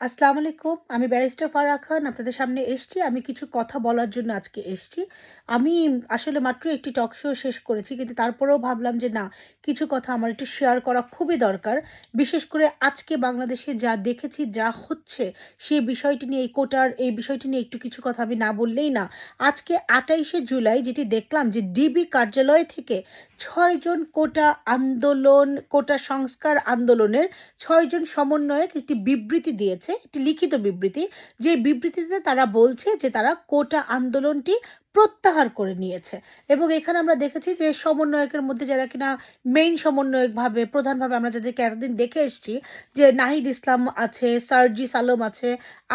আসসালামু আলাইকুম, আমি ব্যারিস্টার ফারাহ খান আপনাদের সামনে এসছি। আমি কিছু কথা বলার জন্য আজকে এসছি। আমি আসলে মাত্র একটি টক শো শেষ করেছি, কিন্তু তারপরেও ভাবলাম যে না, কিছু কথা আমার একটু শেয়ার করা খুবই দরকার। বিশেষ করে আজকে বাংলাদেশে যা দেখেছি, যা হচ্ছে সেই বিষয়টি নিয়ে, এই কোটার, এই বিষয়টি নিয়ে একটু কিছু কথা আমি না বললেই না। আজকে আটাইশে জুলাই যেটি দেখলাম যে ডিবি কার্যালয় থেকে ছয়জন কোটা আন্দোলন, কোটা সংস্কার আন্দোলনের ছয়জন সমন্বয়ক একটি বিবৃতি দিয়েছে, একটি লিখিত বিবৃতি। যে বিবৃতিতে তারা বলছে যে তারা কোটা আন্দোলনটি প্রত্যাহার করে নিয়েছে। এবং এখানে আমরা দেখেছি যে সমন্বয়কের মধ্যে যারা কিনা মেইন সমন্বয়কভাবে, প্রধানভাবে আমরা যাদেরকে এতদিন দেখে এসেছি, যে নাহিদ ইসলাম আছে, সার্জি সালম আছে,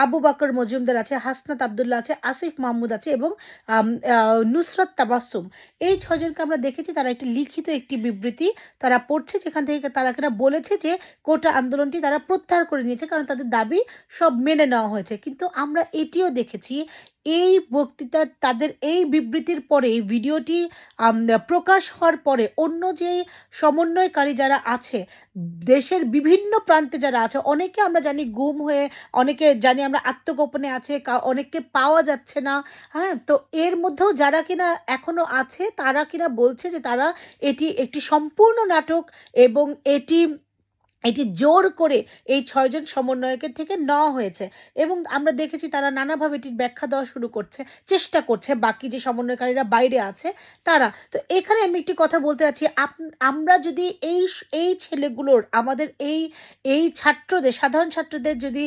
আবু বাকর মজুমদার আছে, হাসনাত আবদুল্লাহ আছে, আসিফ মাহমুদ আছে এবং নুসরত তাবাসুম। এই ছজনকে আমরা দেখেছি, তারা একটি লিখিত একটি বিবৃতি তারা পড়ছে, যেখান থেকে তারা কিনা বলেছে যে কোটা আন্দোলনটি তারা প্রত্যাহার করে নিয়েছে, কারণ তাদের দাবি সব মেনে নেওয়া হয়েছে। কিন্তু আমরা এটিও দেখেছি এই বক্তৃতা, তাদের এই বিবৃতির পরে ভিডিওটি প্রকাশ হওয়ার পরে অন্য যে সমন্বয়কারী যারা আছে, দেশের বিভিন্ন প্রান্তে যারা আছে, অনেকে আমরা জানি গুম হয়ে, অনেকে জানি আমরা আত্মগোপনে আছে অনেককে পাওয়া যাচ্ছে না হ্যাঁ? তো এর মধ্যেও যারা কিনা এখনও আছে, তারা কিনা বলছে যে তারা এটি একটি সম্পূর্ণ নাটক এবং এটি এটি জোর করে এই ছয়জন সমন্বয়কের থেকে নেওয়া হয়েছে এবং আমরা দেখেছি তারা নানাভাবে এটির ব্যাখ্যা দেওয়া শুরু করছে, চেষ্টা করছে বাকি যে সমন্বয়কারীরা বাইরে আছে তারা। তো এখানে আমি একটি কথা বলতে চাচ্ছি আমরা যদি এই এই ছেলেগুলোর, আমাদের এই এই ছাত্রদের, সাধারণ ছাত্রদের যদি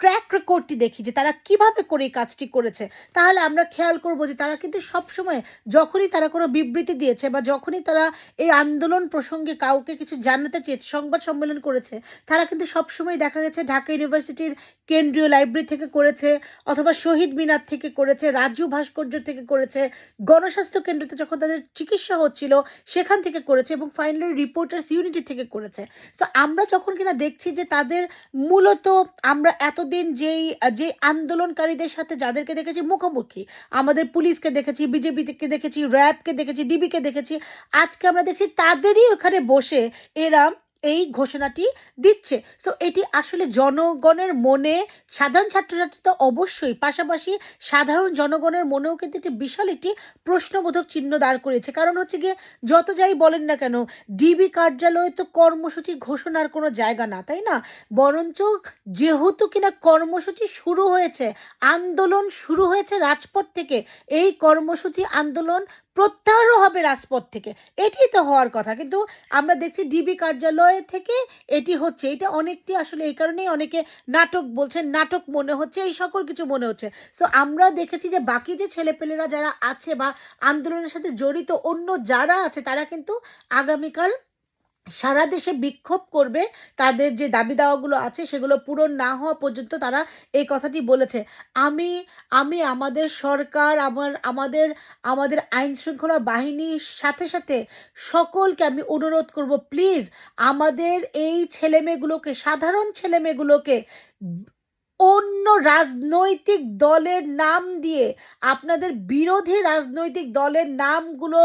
ট্র্যাক রেকর্ডটি দেখি যে তারা কীভাবে করে এই কাজটি করেছে। তাহলে আমরা খেয়াল করব যে তারা কিন্তু সবসময় যখনই তারা কোনো বিবৃতি দিয়েছে বা যখনই তারা এই আন্দোলন প্রসঙ্গে কাউকে কিছু জানাতে চেয়েছে, সংবাদ সম্মেলন করেছে, তারা কিন্তু সবসময় দেখা গেছে ঢাকা ইউনিভার্সিটির কেন্দ্রীয় লাইব্রেরি থেকে করেছে অথবা শহীদ মিনার থেকে করেছে, রাজু ভাস্কর্য থেকে করেছে, গণস্বাস্থ্য কেন্দ্রতে যখন তাদের চিকিৎসা হচ্ছিল সেখান থেকে করেছে এবং ফাইনালি রিপোর্টার্স ইউনিটি থেকে করেছে। সো আমরা যখন কিনা দেখছি যে তাদের মূলত আমরা এতদিন যেই যে আন্দোলনকারীদের সাথে যাদেরকে দেখেছি মুখোমুখি, আমাদের পুলিশকে দেখেছি, বিজেপিকে দেখেছি, র্যাবকে দেখেছি, ডিবিকে দেখেছি, আজকে আমরা দেখছি তাদেরই ওখানে বসে এরা এই ঘোষণাটি দিচ্ছে। সো এটি আসলে জনগণের মনে, সাধারণ ছাত্রছাত্রী তো অবশ্যই, পাশাপাশি সাধারণ জনগণের মনেও কিন্তু একটি বিশাল একটি প্রশ্নবোধক চিহ্ন দাঁড় করেছে। কারণ হচ্ছে গিয়ে, যত যাই বলেন না কেন, ডিবি কার্যালয়ে তো কর্মসূচি ঘোষণার কোনো জায়গা না, তাই না? বরঞ্চ যেহেতু কিনা কর্মসূচি শুরু হয়েছে, আন্দোলন শুরু হয়েছে রাজপথ থেকে, এই কর্মসূচি আন্দোলন প্রত্যাহারও হবে রাজপথ থেকে। এটি তো হওয়ার কথা, কিন্তু আমরা দেখছি ডিবি কার্যালয় থেকে এটি হচ্ছে। এটা অনেকটি আসলে এই কারণেই অনেকে নাটক বলছেন, নাটক মনে হচ্ছে, এই সকল কিছু মনে হচ্ছে। সো আমরা দেখেছি যে বাকি যে ছেলেপেলেরা যারা আছে বা আন্দোলনের সাথে জড়িত, অন্য যারা আছে, তারা কিন্তু আগামীকাল সারা দেশে বিক্ষোভ করবে, তাদের যে দাবি দাওয়াগুলো আছে সেগুলো পূরণ না হওয়া পর্যন্ত তারা এই কথাটি বলেছে। আমি আমি আমাদের সরকার, আমার, আমাদের আমাদের আইন শৃঙ্খলা বাহিনীর সাথে সাথে সকলকে আমি অনুরোধ করব, প্লিজ আমাদের এই ছেলেমেয়েগুলোকে, সাধারণ ছেলেমেয়েগুলোকে অন্য রাজনৈতিক দলের নাম দিয়ে আপনাদের বিরোধী রাজনৈতিক দলের নামগুলো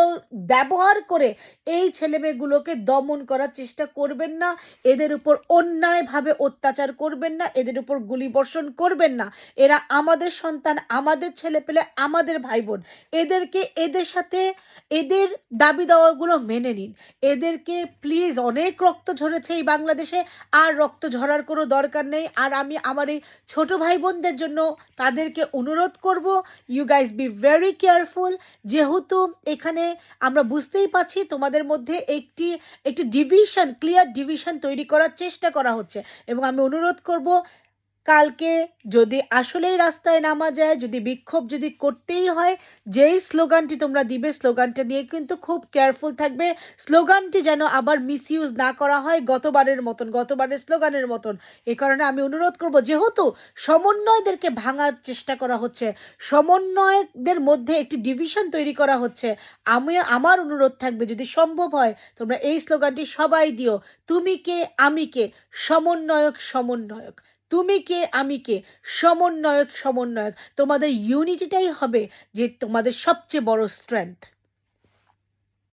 ব্যবহার করে এই ছেলেমেয়েগুলোকে দমন করার চেষ্টা করবেন না। এদের উপর অন্যায়ভাবে অত্যাচার করবেন না, এদের উপর গুলিবর্ষণ করবেন না। এরা আমাদের সন্তান, আমাদের ছেলে পেলে আমাদের ভাই বোন এদেরকে এদের সাথে, এদের দাবি দাওয়াগুলো মেনে নিন। এদেরকে প্লিজ অনেক রক্ত ঝরেছে এই বাংলাদেশে, আর রক্ত ঝরার কোনো দরকার নেই। আর আমি, আমার এই ছোট ভাই বোনদের জন্য তাদেরকে অনুরোধ করব you guys be very careful যেহেতু এখানে আমরা বুঝতেই পাচ্ছি তোমাদের মধ্যে একটি একটি ডিভিশন ক্লিয়ার ডিভিশন তৈরি করার চেষ্টা করা হচ্ছে। এবং আমি অনুরোধ করব কালকে যদি আসলেই রাস্তায় নামা যায়, যদি বিক্ষোভ যদি করতেই হয়, যেই স্লোগানটি তোমরা দিবে, স্লোগানটা নিয়ে কিন্তু খুব কেয়ারফুল থাকবে। স্লোগানটি যেন আবার মিসইউজ না করা হয় গতবারের মতন, গতবারের স্লোগানের মতন। এ কারণে আমি অনুরোধ করব, যেহেতু সমন্বয়দেরকে ভাঙার চেষ্টা করা হচ্ছে সমন্বয়কদের মধ্যে একটি ডিভিশন তৈরি করা হচ্ছে, আমি, আমার অনুরোধ থাকবে, যদি সম্ভব হয়, তোমরা এই স্লোগানটি সবাই দিও। তুমি কে, আমি কে? সমন্বয়ক সমন্বয়ক। তুমি কে আমি কে? সমন্বয়ক সমন্বয়ক। তোমাদের ইউনিটিটাই হবে যে তোমাদের সবচেয়ে বড় স্ট্রেংথ